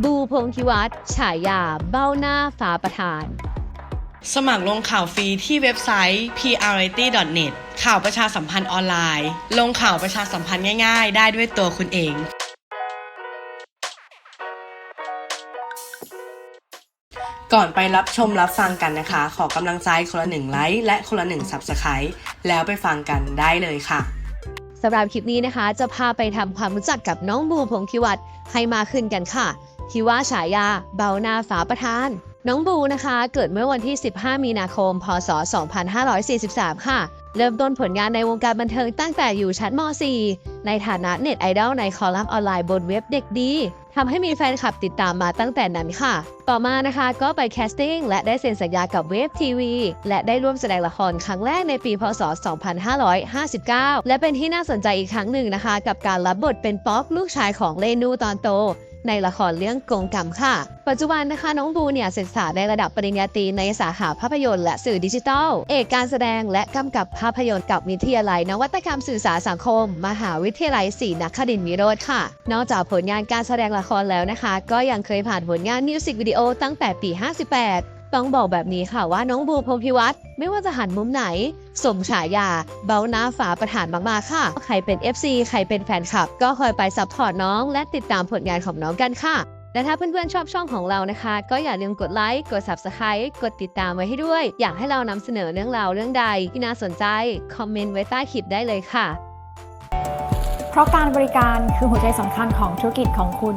บูพงคิวัตรฉายาเบ้าหน้าฟ้าประธาน สมัครลงข่าวฟรีที่เว็บไซต์ prity.net ข่าวประชาสัมพันธ์ออนไลน์ ลงข่าวประชาสัมพันธ์ง่ายๆ ได้ด้วยตัวคุณเองก่อนไปรับชมรับฟังกันนะคะ ขอกำลังใจคนละหนึ่งไลค์และคนละหนึ่ง Subscribe แล้วไปฟังกันได้เลยค่ะสำหรับคลิปนี้นะคะ จะพาไปทำความรู้จักกับน้องบูพงคิวัตรให้มาขึ้นกันค่ะ ที่ว่าฉายา เบาหน้าฝาประธาน น้องบูนะคะ เกิดเมื่อวันที่ 15 มีนาคม พศ 2543 ค่ะ เริ่มต้นผลงานในวงการบันเทิงตั้งแต่อยู่ชั้นม .4 ในฐานะเน็ตไอดอลในคอลัมน์ออนไลน์บนเว็บเด็กดีทำให้มีแฟนคลับติดตามมาตั้งแต่นั้นค่ะ ต่อมานะคะก็ไปแคสติ้งและได้เซ็นสัญญากับเวฟทีวี และได้ร่วมแสดงละครครั้งแรกในปี พศ 2559 และเป็นที่น่าสนใจอีกครั้งหนึ่งนะคะ กับการรับบทเป็นป๊อกลูกชายของเลนูตอนโต ในละครเรื่องกงกรรมค่ะ ปัจจุบันนะคะน้องบูเนี่ยศึกษาในระดับปริญญาตรีในสาขาภาพยนตร์และสื่อดิจิทัล เอกการแสดงและกำกับภาพยนตร์กับวิทยาลัย นวัตกรรมสื่อสารสังคม มหาวิทยาลัยศรีนครินทร์วิโรธค่ะ นอกจากผลงานการแสดงละครแล้วนะคะ ก็ยังเคยผ่านผลงานมิวสิกวิดีโอตั้งแต่ปี 58 ต้องบอกแบบนี้ค่ะว่าน้องบูพงพิวัตรไม่ว่าจะหันมุมไหน สมฉายา เบาหน้าฝาประธานมากๆค่ะ ใครเป็น FC ใครเป็นแฟนคลับ ก็คอยไปซัพพอร์ตน้อง และติดตามผลงานของน้องกันค่ะ และถ้าเพื่อนๆชอบช่องของเรานะคะ ก็อย่าลืมกดไลค์ กด Subscribe กดติดตามไว้ให้ด้วย อยากให้เรานำเสนอเรื่องราวเรื่องใดที่น่าสนใจ คอมเมนต์ไว้ใต้คลิปได้เลยค่ะ เพราะการบริการคือหัวใจสำคัญของธุรกิจของคุณ